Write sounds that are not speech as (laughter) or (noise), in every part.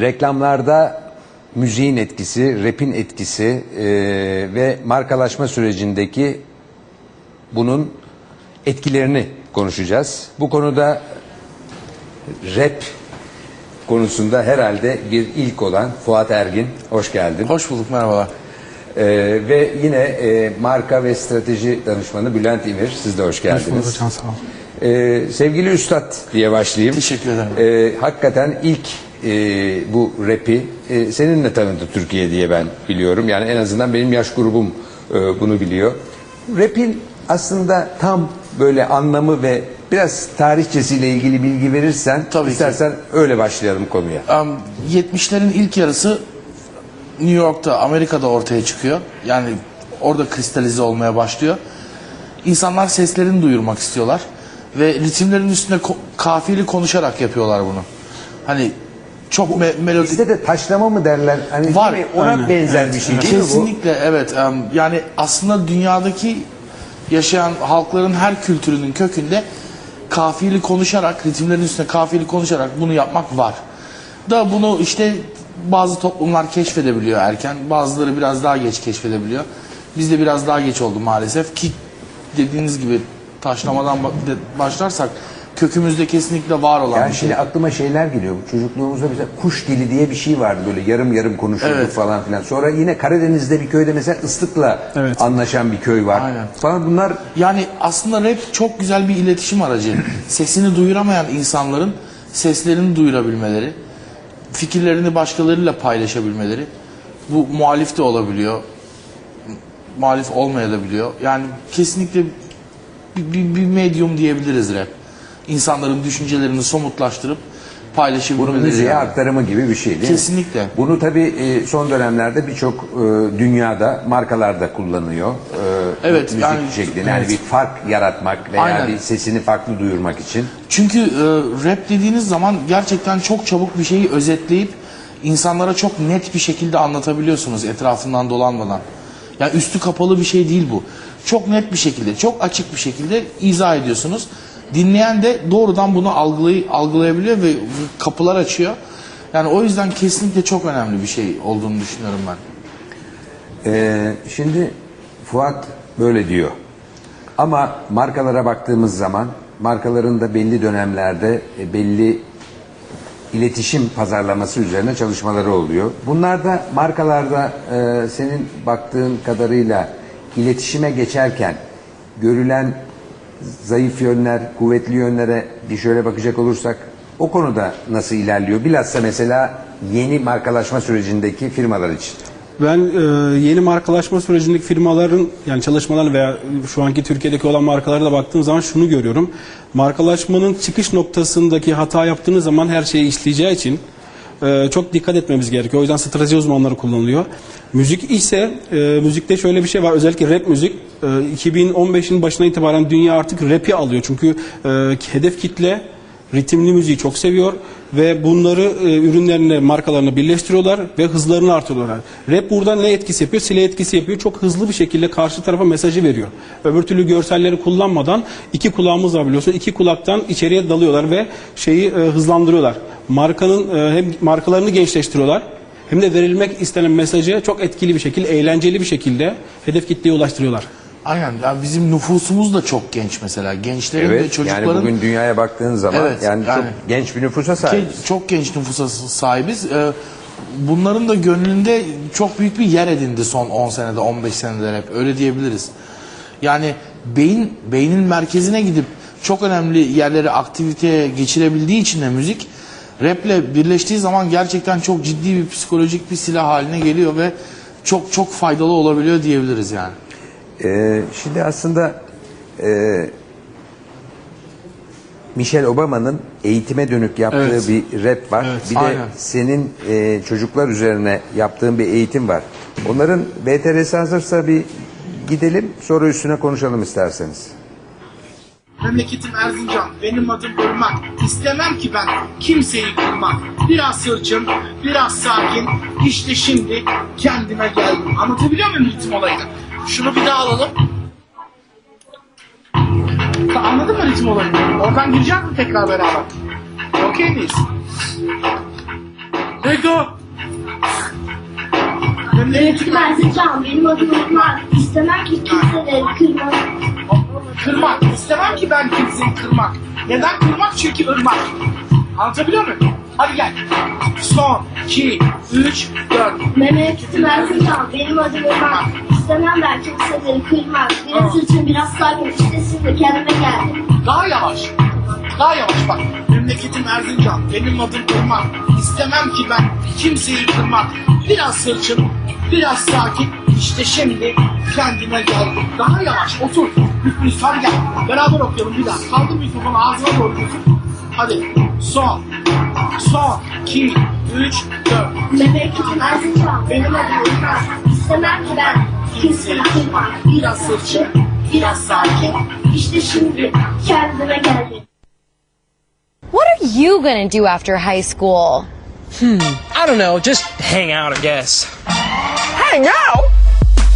reklamlarda müziğin etkisi, rap'in etkisi e, ve markalaşma sürecindeki bunun etkilerini konuşacağız. Bu konuda rap konusunda herhalde bir ilk olan Fuat Ergin, hoş geldin. Hoş bulduk merhabalar. Ee, ve yine e, marka ve strateji danışmanı Bülent İmir, siz de hoş geldiniz. Hoş bulduk hocam sağ olun. Ee, sevgili Üstad diye başlayayım. Teşekkür ederim. Ee, hakikaten ilk e, bu rapi e, seninle tanıdı Türkiye diye ben biliyorum. Yani en azından benim yaş grubum e, bunu biliyor. Rap'in aslında tam böyle anlamı ve biraz tarihçesiyle ilgili bilgi verirsen Tabii ki. istersen öyle başlayalım konuya. Am, 70'lerin ilk yarısı New York'ta, Amerika'da ortaya çıkıyor. Yani orada kristalize olmaya başlıyor. İnsanlar seslerini duyurmak istiyorlar. Ve ritimlerin üstüne ko- kafiyeli konuşarak yapıyorlar bunu. Hani çok me- melodik. Bizde de taşlama mı derler? Hani Var. değil mi? Ona Aynen. benzer bir şey değil mi bu? Kesinlikle evet. Yani aslında dünyadaki yaşayan halkların her kültürünün kökünde kafiyeli konuşarak, ritimlerin üstüne kafiyeli konuşarak bunu yapmak var. Da bunu işte bazı toplumlar keşfedebiliyor erken, bazıları biraz daha geç keşfedebiliyor. Bizde biraz daha geç oldu maalesef ki dediğiniz gibi taşlamadan başlarsak kökümüzde kesinlikle var olan Yani bir şey. şimdi aklıma şeyler geliyor. Çocukluğumuzda mesela kuş dili diye bir şey vardı böyle yarım yarım konuşurduk Evet. falan filan. Sonra yine Karadeniz'de bir köyde mesela ıslıkla Evet. anlaşan bir köy var. Aynen. Falan bunlar Yani aslında rap çok güzel bir iletişim aracı. (clears throat) Sesini duyuramayan insanların seslerini duyurabilmeleri, fikirlerini başkalarıyla paylaşabilmeleri. Bu muhalif de olabiliyor, muhalif olmayabiliyor. Yani kesinlikle bir, bir, bir medyum diyebiliriz rap. İnsanların düşüncelerini somutlaştırıp bunun paylaşabilmeleri. müziğe yani. aktarımı gibi bir şey değil mi? Kesinlikle. Bunu tabii e, son dönemlerde birçok e, dünyada markalarda kullanıyor. E, Evet, müzik yani- şeklinde. Yani evet. bir fark yaratmak veya Aynen. bir sesini farklı duyurmak için. Çünkü rap dediğiniz zaman gerçekten çok çabuk bir şeyi özetleyip insanlara çok net bir şekilde anlatabiliyorsunuz etrafından dolanmadan. Yani üstü kapalı bir şey değil bu. Çok net bir şekilde, çok açık bir şekilde izah ediyorsunuz. Dinleyen de doğrudan bunu algılay algılayabiliyor ve kapılar açıyor. Yani o yüzden kesinlikle çok önemli bir şey olduğunu düşünüyorum ben. Ee, şimdi Fuat böyle diyor. Ama markalara baktığımız zaman markaların da belli dönemlerde e, belli iletişim pazarlaması üzerine çalışmaları oluyor. Bunlarda markalarda e, senin baktığın kadarıyla iletişime geçerken görülen zayıf yönler, kuvvetli yönlere bir şöyle bakacak olursak o konuda nasıl ilerliyor? Bilhassa mesela yeni markalaşma sürecindeki firmalar için. Ben e, yeni markalaşma sürecindeki firmaların yani çalışmalarına veya şu anki Türkiye'deki olan markalara da baktığım zaman şunu görüyorum. Markalaşmanın çıkış noktasındaki hata yaptığınız zaman her şeyi işleyeceği için e, çok dikkat etmemiz gerekiyor. O yüzden strateji uzmanları kullanılıyor. Müzik ise e, müzikte şöyle bir şey var. Özellikle rap müzik 2015'in başına itibaren dünya artık rap'i alıyor. Çünkü e, hedef kitle ritimli müziği çok seviyor ve bunları e, ürünlerine, markalarına birleştiriyorlar ve hızlarını artırıyorlar. Rap burada ne etkisi yapıyor? Sile etkisi yapıyor. Çok hızlı bir şekilde karşı tarafa mesajı veriyor. Öbür türlü görselleri kullanmadan iki kulağımız var biliyorsun. İki kulaktan içeriye dalıyorlar ve şeyi e, hızlandırıyorlar. Markanın e, hem markalarını gençleştiriyorlar hem de verilmek istenen mesajı çok etkili bir şekilde, eğlenceli bir şekilde hedef kitleye ulaştırıyorlar. Aynen. Yani bizim nüfusumuz da çok genç mesela. Gençlerin ve Evet çocukların yani bugün dünyaya baktığın zaman Evet, yani, yani- çok genç bir nüfusa sahip. Çok genç nüfusa sahibiz. Ee, bunların da gönlünde çok büyük bir yer edindi son 10 senede, 15 senede hep. Öyle diyebiliriz. Yani beyin beynin merkezine gidip çok önemli yerleri aktiviteye geçirebildiği için de müzik raple birleştiği zaman gerçekten çok ciddi bir psikolojik bir silah haline geliyor ve çok çok faydalı olabiliyor diyebiliriz yani. Ee, şimdi aslında e, Michelle Obama'nın eğitime dönük yaptığı Evet. bir rap var. Evet, bir de aynen. senin e, çocuklar üzerine yaptığın bir eğitim var. Onların VTR'si hazırsa bir gidelim sonra üstüne konuşalım isterseniz. Memleketim Erzincan, benim adım Irmak. İstemem ki ben kimseyi kırmak. Biraz hırçın, biraz sakin. İşte şimdi kendime geldim. Anlatabiliyor muyum ritim olayını? Şunu bir daha alalım. Anladın mı ritim olayını? Oradan gireceğiz mi tekrar beraber? Okey miyiz? Ego. Memleketim Erzincan, benim adım Irmak. İstemem ki kimseleri kırmak. Kırmak. İstemem ki ben kimseyi kırmak. Neden kırmak? Çünkü ırmak. Anlatabiliyor muyum? Hadi gel. Son, iki, üç, dört. Memleketim Erzincan, benim adım Irmak. İstemem ben kimseleri kırmak. Biraz için biraz sakin, işte şimdi kendime geldim. Daha yavaş. Daha yavaş bak. Memleketim Erzincan. Benim adım Irmak. İstemem ki ben kimseyi kırmak. Biraz sırçın, biraz sakin. İşte şimdi kendime geldim. Daha yavaş otur. Lütfen gel. Beraber okuyalım bir daha. Kaldır mikrofonu ağzına doğru götür. Hadi. Son. Son. iki, üç, dört. Memleketim Erzincan, benim adım Irmak. İstemem ki ben kimseyi kırmak. Biraz sırçın, biraz sakin. İşte şimdi kendime geldim. What are you gonna do after high school? Hmm, I don't know, just hang out, I guess. Hang out?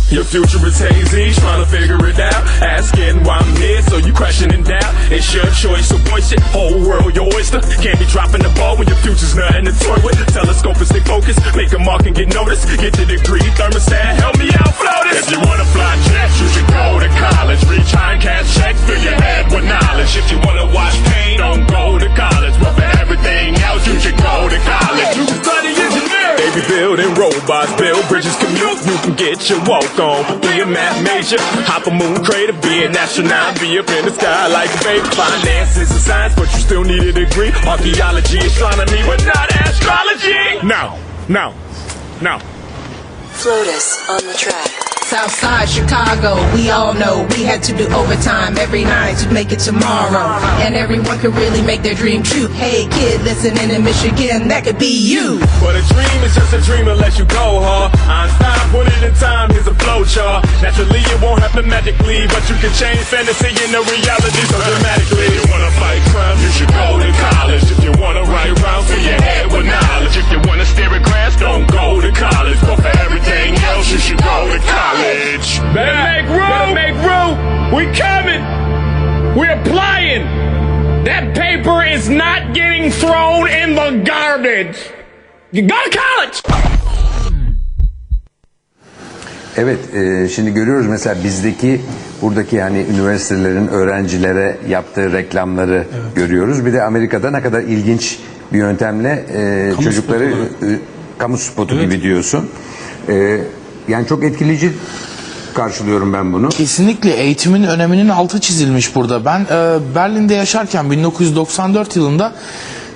Your future is hazy, trying to figure it out. Asking why I'm here, so you question in doubt. It's your choice, so voice it. Whole world your oyster. Can't be dropping the ball when your future's nothing to toy with. Telescope and stay focused. Make a mark and get noticed. Get the degree, thermostat, help me out, floaters. If you wanna fly jets, you should go to college. Reach high and cash checks, fill your head with knowledge. If you wanna watch pain, don't go to college. But everything else, you should go to college. You can study engineering. They be building robots, build bridges, commute. You can get your walk on. Be a math major, hop a moon crater, be an astronaut, be up in the sky like a baby. Finances and science, but you still need a degree. Archaeology, astronomy, but not astrology. Now, now, now. Flotus on the track. Southside Chicago, we all know we had to do overtime every night to make it tomorrow. And everyone could really make their dream true. Hey kid, listening in Michigan, that could be you. But a dream is just a dream unless you go hard. Einstein put it in time, here's a flow chart. Naturally, it won't happen magically, but you can change fantasy into reality so dramatically. If you wanna fight crime, you should go to college. If you wanna write rounds, fill your garbage! You go to college! Evet, e, şimdi görüyoruz mesela bizdeki buradaki yani üniversitelerin öğrencilere yaptığı reklamları görüyoruz. Bir de Amerika'da ne kadar ilginç bir yöntemle e, Kamu çocukları e, kamu spotu gibi diyorsun. E, yani çok etkileyici karşılıyorum ben bunu. Kesinlikle eğitimin öneminin altı çizilmiş burada. Ben e, Berlin'de yaşarken 1994 yılında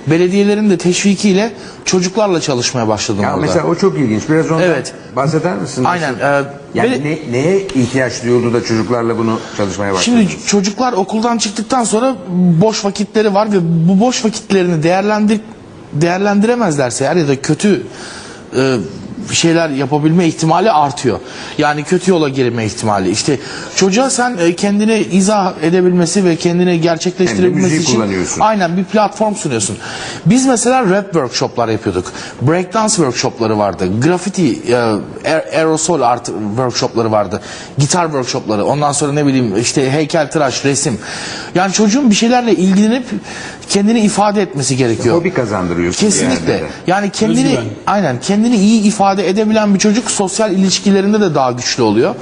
belediyelerin de teşvikiyle çocuklarla çalışmaya başladım Ya orada. mesela o çok ilginç. Biraz ondan Evet. bahseder misin? Aynen, e, yani bele- ne- neye ihtiyaç duyuldu da çocuklarla bunu çalışmaya başladın? Şimdi çocuklar okuldan çıktıktan sonra boş vakitleri var ve bu boş vakitlerini değerlendir değerlendiremezlerse eğer ya da kötü e, şeyler yapabilme ihtimali artıyor. Yani kötü yola girme ihtimali. İşte çocuğa sen e, kendini izah edebilmesi ve kendini gerçekleştirebilmesi müziği için aynen bir platform sunuyorsun. Biz mesela rap workshoplar yapıyorduk. Breakdance workshopları vardı. Graffiti, e, aer- aerosol art workshopları vardı. Gitar workshopları. Ondan sonra ne bileyim işte heykeltıraş, resim. Yani çocuğun bir şeylerle ilgilenip kendini ifade etmesi gerekiyor. Hobi kazandırıyorsun. bir Kesinlikle. Yani kendini Özgüven. aynen kendini iyi ifade edebilen bir çocuk sosyal ilişkilerinde de daha güçlü oluyor.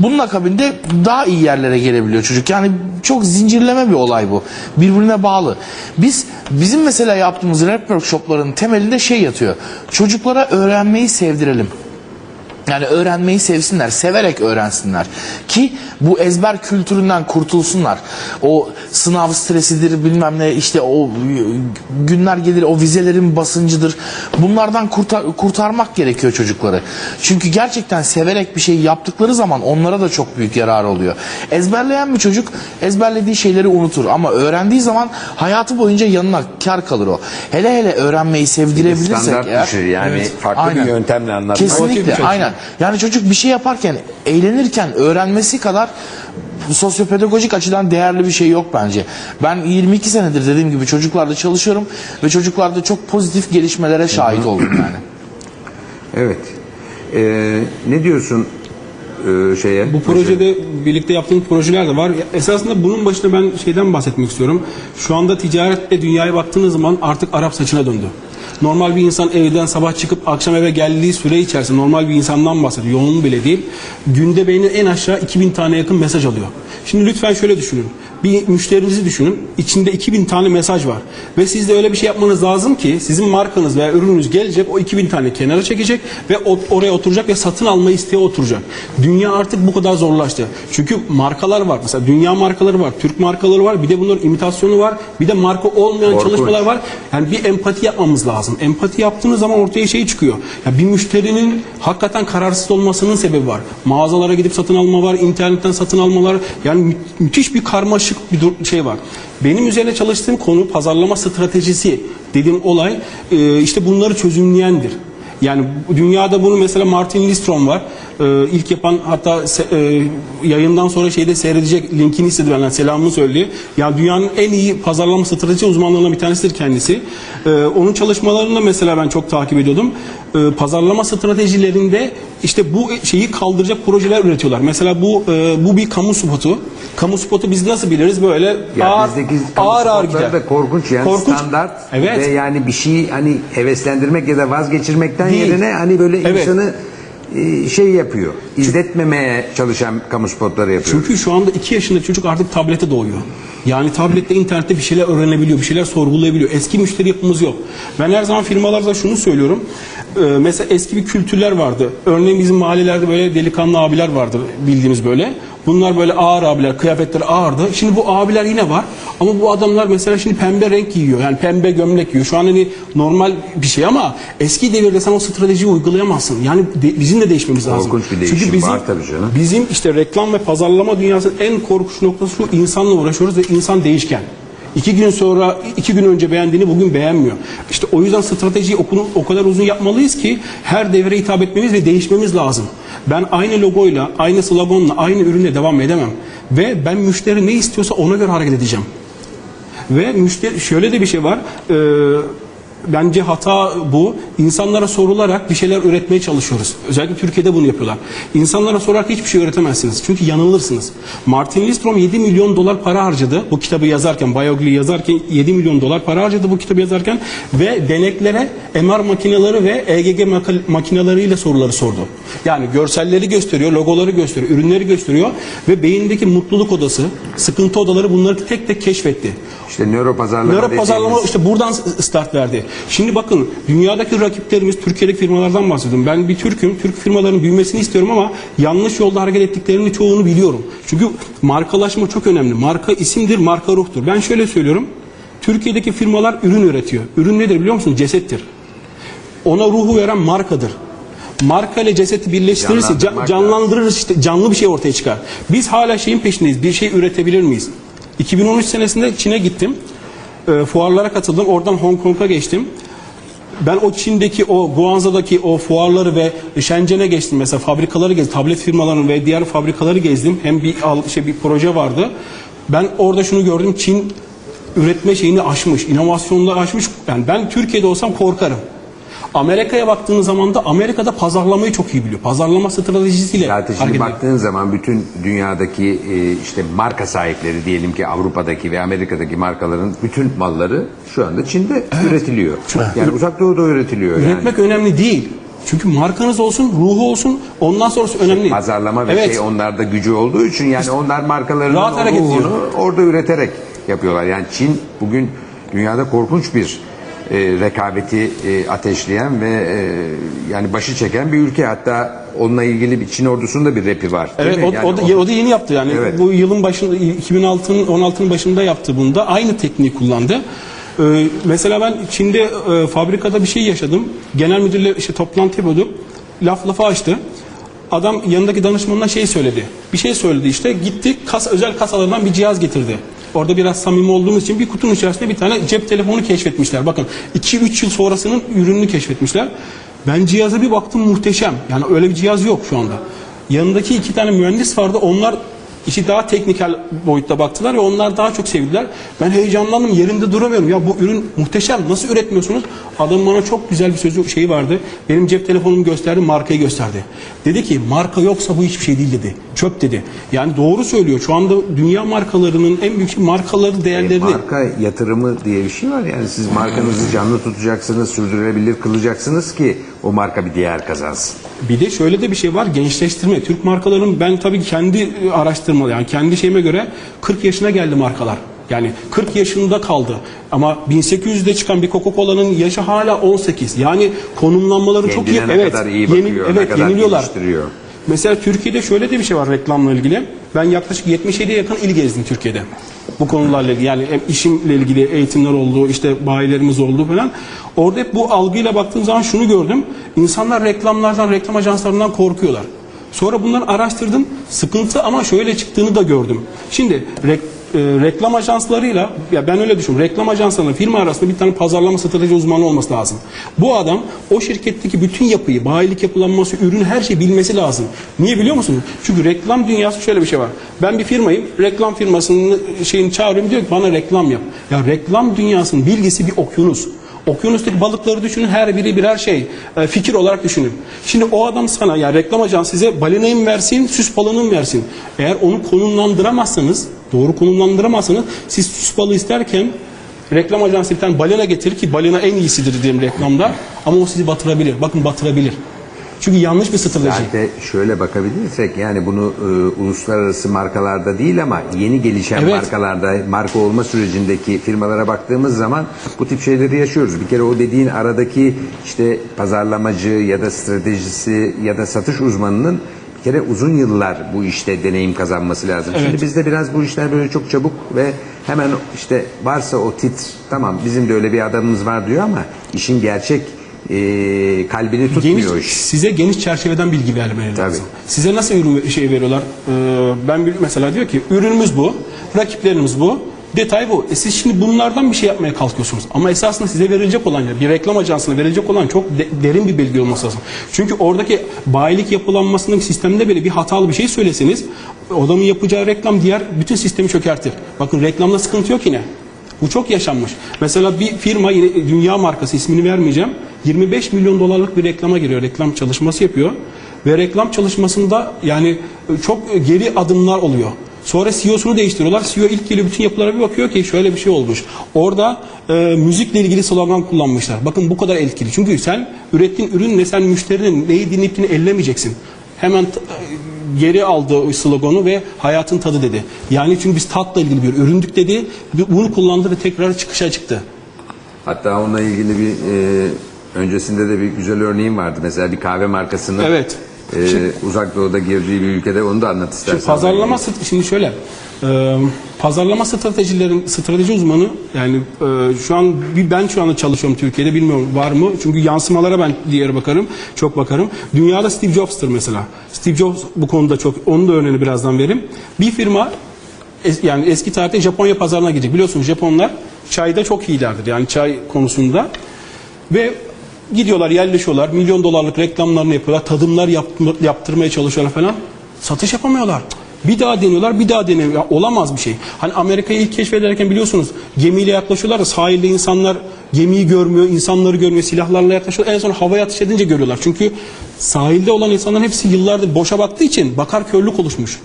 Bunun akabinde daha iyi yerlere gelebiliyor çocuk. Yani çok zincirleme bir olay bu. Birbirine bağlı. Biz bizim mesela yaptığımız rap workshopların temelinde şey yatıyor. Çocuklara öğrenmeyi sevdirelim. Yani öğrenmeyi sevsinler, severek öğrensinler. Ki bu ezber kültüründen kurtulsunlar. O sınav stresidir bilmem ne işte o günler gelir o vizelerin basıncıdır. Bunlardan kurtar- kurtarmak gerekiyor çocukları. Çünkü gerçekten severek bir şey yaptıkları zaman onlara da çok büyük yarar oluyor. Ezberleyen bir çocuk ezberlediği şeyleri unutur ama öğrendiği zaman hayatı boyunca yanına kar kalır o. Hele hele öğrenmeyi sevdirebilirsek Standart eğer. dışı yani farklı Aynen. bir yöntemle anlatmak. Kesinlikle aynen. Yani çocuk bir şey yaparken eğlenirken öğrenmesi kadar sosyopedagojik açıdan değerli bir şey yok bence. Ben 22 senedir dediğim gibi çocuklarla çalışıyorum ve çocuklarda çok pozitif gelişmelere şahit oldum (clears throat) yani. Evet. Ee, ne diyorsun e, şeye? Bu projede birlikte yaptığımız projeler de var. Esasında bunun başında ben şeyden bahsetmek istiyorum. Şu anda ticarette dünyaya baktığınız zaman artık Arap saçına döndü. Normal bir insan evden sabah çıkıp akşam eve geldiği süre içerisinde normal bir insandan bahsediyor. Yoğun bile değil. Günde beyni en aşağı 2000 tane yakın mesaj alıyor. Şimdi lütfen şöyle düşünün. Bir müşterinizi düşünün. İçinde 2000 tane mesaj var. Ve siz de öyle bir şey yapmanız lazım ki sizin markanız veya ürününüz gelecek o 2000 tane kenara çekecek ve oraya oturacak ve satın alma isteği oturacak. Dünya artık bu kadar zorlaştı. Çünkü markalar var. Mesela dünya markaları var, Türk markaları var. Bir de bunların imitasyonu var. Bir de marka olmayan Korkunç. çalışmalar var. Yani bir empati yapmamız lazım. Empati yaptığınız zaman ortaya şey çıkıyor. Ya bir müşterinin hakikaten kararsız olmasının sebebi var. Mağazalara gidip satın alma var, internetten satın almalar. Yani mü- müthiş bir karmaşık bir dur- şey var. Benim üzerine çalıştığım konu pazarlama stratejisi dediğim olay e, işte bunları çözümleyendir. Yani dünyada bunu mesela Martin Listrom var. Ee, ilk yapan hatta e, yayından sonra şeyde seyredecek linkini istedi benden selamını söyledi. Ya dünyanın en iyi pazarlama strateji uzmanlarından bir tanesidir kendisi. Ee, onun çalışmalarını da mesela ben çok takip ediyordum. Ee, pazarlama stratejilerinde işte bu şeyi kaldıracak projeler üretiyorlar. Mesela bu e, bu bir kamu spotu. Kamu spotu biz nasıl biliriz böyle Ya ağır bizdeki ağır ağır gider. da korkunç yani Korkunç. standart Evet. ve yani bir şeyi hani heveslendirmek ya da vazgeçirmekten Değil. yerine hani böyle Evet. insanı e, şey yapıyor. İzletmemeye çalışan kamu spotları yapıyor. Çünkü şu anda 2 yaşında çocuk artık tablete doğuyor. Yani tablette, internette bir şeyler öğrenebiliyor, bir şeyler sorgulayabiliyor. Eski müşteri yapımız yok. Ben her zaman firmalarda şunu söylüyorum. Ee, mesela eski bir kültürler vardı. Örneğin bizim mahallelerde böyle delikanlı abiler vardır bildiğimiz böyle. Bunlar böyle ağır abiler, kıyafetleri ağırdı. Şimdi bu abiler yine var. Ama bu adamlar mesela şimdi pembe renk giyiyor. Yani pembe gömlek giyiyor. Şu an hani normal bir şey ama eski devirde sen o stratejiyi uygulayamazsın. Yani de- bizim de değişmemiz lazım. Korkunç bir değişim Çünkü bizim, var tabii canım. Bizim işte reklam ve pazarlama dünyasının en korkunç noktası şu insanla uğraşıyoruz ve insan değişken. İki gün sonra, iki gün önce beğendiğini bugün beğenmiyor. İşte o yüzden stratejiyi okunu, o kadar uzun yapmalıyız ki her devre hitap etmemiz ve değişmemiz lazım. Ben aynı logoyla, aynı sloganla, aynı ürünle devam edemem. Ve ben müşteri ne istiyorsa ona göre hareket edeceğim. Ve müşteri şöyle de bir şey var. Ee, bence hata bu. İnsanlara sorularak bir şeyler üretmeye çalışıyoruz. Özellikle Türkiye'de bunu yapıyorlar. İnsanlara sorarak hiçbir şey üretemezsiniz. Çünkü yanılırsınız. Martin Listrom 7 milyon dolar para harcadı. Bu kitabı yazarken, Biogli yazarken 7 milyon dolar para harcadı bu kitabı yazarken ve deneklere MR makineleri ve EGG makineleriyle soruları sordu. Yani görselleri gösteriyor, logoları gösteriyor, ürünleri gösteriyor ve beyindeki mutluluk odası, sıkıntı odaları bunları tek tek keşfetti. İşte nöro pazarlama Nöro pazarlama dediğimiz- işte buradan start verdi. Şimdi bakın dünyadaki rakiplerimiz Türkiye'deki firmalardan bahsediyorum. Ben bir Türk'üm. Türk firmalarının büyümesini istiyorum ama yanlış yolda hareket ettiklerini çoğunu biliyorum. Çünkü markalaşma çok önemli. Marka isimdir, marka ruhtur. Ben şöyle söylüyorum. Türkiye'deki firmalar ürün üretiyor. Ürün nedir biliyor musun? Cesettir. Ona ruhu veren markadır. Marka ile cesedi birleştirirse can- canlandırırız işte canlı bir şey ortaya çıkar. Biz hala şeyin peşindeyiz. Bir şey üretebilir miyiz? 2013 senesinde Çin'e gittim. E, fuarlara katıldım. Oradan Hong Kong'a geçtim. Ben o Çin'deki o Guangzhou'daki o fuarları ve Shenzhen'e geçtim mesela fabrikaları gezdim. Tablet firmalarını ve diğer fabrikaları gezdim. Hem bir şey bir proje vardı. Ben orada şunu gördüm. Çin üretme şeyini aşmış, inovasyonları aşmış. Yani ben Türkiye'de olsam korkarım. Amerika'ya baktığınız zaman da Amerika'da pazarlamayı çok iyi biliyor. Pazarlama stratejisiyle ediyor. baktığın zaman bütün dünyadaki e, işte marka sahipleri diyelim ki Avrupa'daki ve Amerika'daki markaların bütün malları şu anda Çin'de üretiliyor. Yani uzak doğuda üretiliyor yani. Üretmek önemli değil. Çünkü markanız olsun, ruhu olsun, ondan sonrası önemli. Pazarlama ve evet. şey onlarda gücü olduğu için yani onlar markalarının ruhunu ediyor. orada üreterek yapıyorlar. Yani Çin bugün dünyada korkunç bir e, rekabeti e, ateşleyen ve e, yani başı çeken bir ülke. Hatta onunla ilgili bir Çin ordusunun da bir repi var. değil Evet mi? o, Yani o, da, o da yeni yaptı yani. Evet. Bu yılın başında 2006'nın 16'nın başında yaptı bunu da. Aynı tekniği kullandı. Ee, mesela ben Çin'de e, fabrikada bir şey yaşadım. Genel müdürle işte toplantı yapıyorduk. Laf lafa açtı. Adam yanındaki danışmanına şey söyledi. Bir şey söyledi işte. Gitti kas, özel kasalardan bir cihaz getirdi. Orada biraz samimi olduğumuz için bir kutunun içerisinde bir tane cep telefonu keşfetmişler. Bakın 2-3 yıl sonrasının ürününü keşfetmişler. Ben cihaza bir baktım muhteşem. Yani öyle bir cihaz yok şu anda. Yanındaki iki tane mühendis vardı. Onlar İşi daha teknikel boyutta baktılar ve onlar daha çok sevdiler. Ben heyecanlandım, yerimde duramıyorum. Ya bu ürün muhteşem, nasıl üretmiyorsunuz? Adam bana çok güzel bir sözü şey vardı. Benim cep telefonumu gösterdi, markayı gösterdi. Dedi ki marka yoksa bu hiçbir şey değil dedi. Çöp dedi. Yani doğru söylüyor. Şu anda dünya markalarının en büyük şey markaları değerlerini... Marka yatırımı diye bir şey var. Yani siz markanızı canlı tutacaksınız, sürdürülebilir kılacaksınız ki o marka bir değer kazansın. Bir de şöyle de bir şey var gençleştirme. Türk markaların ben tabii kendi e, araştırma yani kendi şeyime göre 40 yaşına geldi markalar. Yani 40 yaşında kaldı. Ama 1800'de çıkan bir Coca-Cola'nın yaşı hala 18. Yani konumlanmaları çok iyi. Kendine ne kadar iyi bakıyor, ne evet, kadar yeniliyorlar. geliştiriyor. Mesela Türkiye'de şöyle de bir şey var reklamla ilgili. Ben yaklaşık 77'ye yakın il gezdim Türkiye'de. Bu konularla ilgili yani hem işimle ilgili eğitimler oldu, işte bayilerimiz oldu falan. Orada hep bu algıyla baktığım zaman şunu gördüm. İnsanlar reklamlardan, reklam ajanslarından korkuyorlar. Sonra bunları araştırdım. Sıkıntı ama şöyle çıktığını da gördüm. Şimdi rek- e, reklam ajanslarıyla ya ben öyle düşünüyorum. Reklam ajanslarının firma arasında bir tane pazarlama strateji uzmanı olması lazım. Bu adam o şirketteki bütün yapıyı, bayilik yapılanması, ürün her şeyi bilmesi lazım. Niye biliyor musunuz? Çünkü reklam dünyası şöyle bir şey var. Ben bir firmayım. Reklam firmasının şeyini çağırıyorum diyor ki bana reklam yap. Ya reklam dünyasının bilgisi bir okyanus. Okyanustaki balıkları düşünün her biri birer şey e, fikir olarak düşünün. Şimdi o adam sana ya reklam ajansı size balinayı versin süs balığını versin? Eğer onu konumlandıramazsanız doğru konumlandıramazsanız siz süs balığı isterken reklam ajansı bir tane balina getirir ki balina en iyisidir diyelim reklamda ama o sizi batırabilir. Bakın batırabilir. Çünkü yanlış bir strateji. Zaten şöyle bakabilirsek yani bunu e, uluslararası markalarda değil ama yeni gelişen Evet. markalarda marka olma sürecindeki firmalara baktığımız zaman bu tip şeyleri yaşıyoruz. Bir kere o dediğin aradaki işte pazarlamacı ya da stratejisi ya da satış uzmanının bir kere uzun yıllar bu işte deneyim kazanması lazım. Evet. Şimdi bizde biraz bu işler böyle çok çabuk ve hemen işte varsa o titr tamam bizim de öyle bir adamımız var diyor ama işin gerçek e, kalbini tutmuyor Geniş, iş. size geniş çerçeveden bilgi vermeleri Tabii. lazım. Size nasıl ürün şey veriyorlar? Ee, ben bir, mesela diyor ki ürünümüz bu, rakiplerimiz bu, detay bu. E siz şimdi bunlardan bir şey yapmaya kalkıyorsunuz. Ama esasında size verilecek olan bir reklam ajansına verilecek olan çok de- derin bir bilgi olması lazım. Çünkü oradaki bayilik yapılanmasının sisteminde böyle bir hatalı bir şey söyleseniz adamın yapacağı reklam diğer bütün sistemi çökertir. Bakın reklamda sıkıntı yok yine. Bu çok yaşanmış. Mesela bir firma yine dünya markası ismini vermeyeceğim. 25 milyon dolarlık bir reklama giriyor. Reklam çalışması yapıyor. Ve reklam çalışmasında yani çok geri adımlar oluyor. Sonra CEO'sunu değiştiriyorlar. CEO ilk geliyor bütün yapılara bir bakıyor ki şöyle bir şey olmuş. Orada e, müzikle ilgili slogan kullanmışlar. Bakın bu kadar etkili. Çünkü sen ürettiğin ürünle sen müşterinin neyi dinleyip ellemeyeceksin. Hemen geri aldı o sloganı ve hayatın tadı dedi. Yani çünkü biz tatla ilgili bir üründük dedi. Bunu kullandı ve tekrar çıkışa çıktı. Hatta onunla ilgili bir e, öncesinde de bir güzel örneğim vardı. Mesela bir kahve markasının Evet. E, uzak doğuda girdiği bir ülkede onu da anlat istersen. Şimdi pazarlama şimdi şöyle e, pazarlama stratejilerin strateji uzmanı yani e, şu an bir ben şu anda çalışıyorum Türkiye'de bilmiyorum var mı? Çünkü yansımalara ben diğer bakarım çok bakarım. Dünyada Steve Jobs'tır mesela. Steve Jobs bu konuda çok onun da örneğini birazdan vereyim. Bir firma es- yani eski tarihte Japonya pazarına girecek biliyorsunuz Japonlar çayda çok iyilerdir yani çay konusunda. Ve gidiyorlar yerleşiyorlar milyon dolarlık reklamlarını yapıyorlar tadımlar yaptır- yaptırmaya çalışıyorlar falan satış yapamıyorlar. Bir daha deniyorlar, bir daha deniyor. Ya olamaz bir şey. Hani Amerika'yı ilk keşfederken biliyorsunuz gemiyle yaklaşıyorlar da sahilde insanlar gemiyi görmüyor, insanları görmüyor, silahlarla yaklaşıyor. En son havaya ateş edince görüyorlar. Çünkü sahilde olan insanların hepsi yıllardır boşa baktığı için bakar körlük oluşmuş.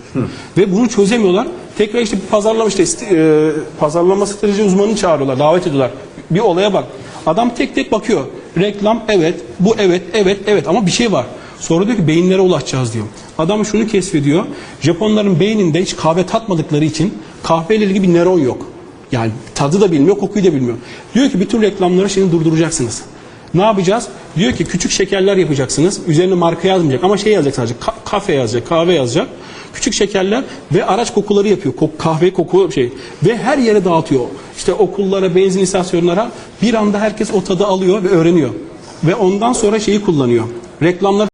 Ve bunu çözemiyorlar. Tekrar işte pazarlama işte e, pazarlama strateji uzmanını çağırıyorlar, davet ediyorlar. Bir olaya bak. Adam tek tek bakıyor. Reklam evet, bu evet, evet, evet ama bir şey var. Sonra diyor ki beyinlere ulaşacağız diyor. Adam şunu keşfediyor. Japonların beyninde hiç kahve tatmadıkları için kahveyle ilgili bir nöron yok. Yani tadı da bilmiyor, kokuyu da bilmiyor. Diyor ki bütün reklamları şimdi durduracaksınız. Ne yapacağız? Diyor ki küçük şekerler yapacaksınız. Üzerine marka yazmayacak ama şey yazacak sadece. Ka- kafe yazacak, kahve yazacak. Küçük şekerler ve araç kokuları yapıyor. Kok, kahve koku şey. Ve her yere dağıtıyor. İşte okullara, benzin istasyonlara bir anda herkes o tadı alıyor ve öğreniyor. Ve ondan sonra şeyi kullanıyor. Reklamlar